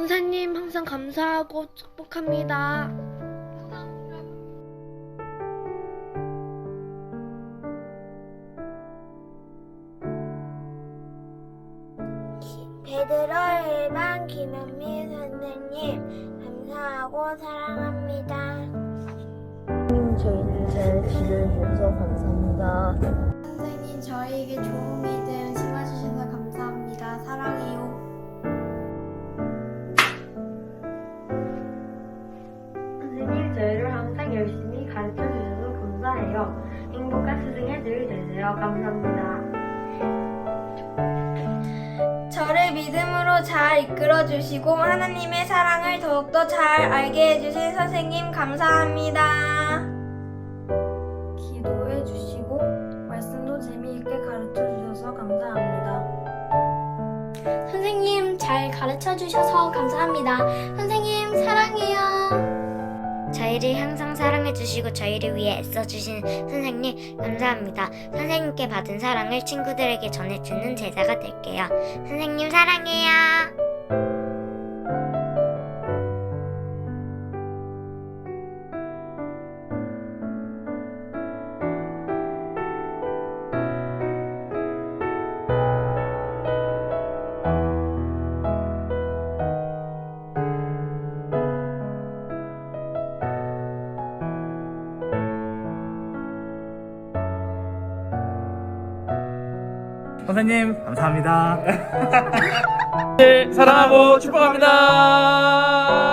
선생님 항상 감사하고 축복합니다. 베드로 1반 김현미 선생님 감사하고 사랑합니다. 저희를 잘 지도해주셔서 감사합니다. 선생님 저희에게 좋은 행복한 스승의 늘 되세요. 감사합니다. 저를 믿음으로 잘 이끌어 주시고 하나님의 사랑을 더욱더 잘 알게 해주신 선생님 감사합니다. 기도해 주시고 말씀도 재미있게 가르쳐 주셔서 감사합니다. 선생님 잘 가르쳐 주셔서 감사합니다. 선생님 사랑해요. 저희를 항상 사랑해주시고 저희를 위해 애써주신 선생님 감사합니다. 선생님께 받은 사랑을 친구들에게 전해주는 제자가 될게요. 선생님 사랑해요. 선생님 감사합니다. 사랑하고 축복합니다.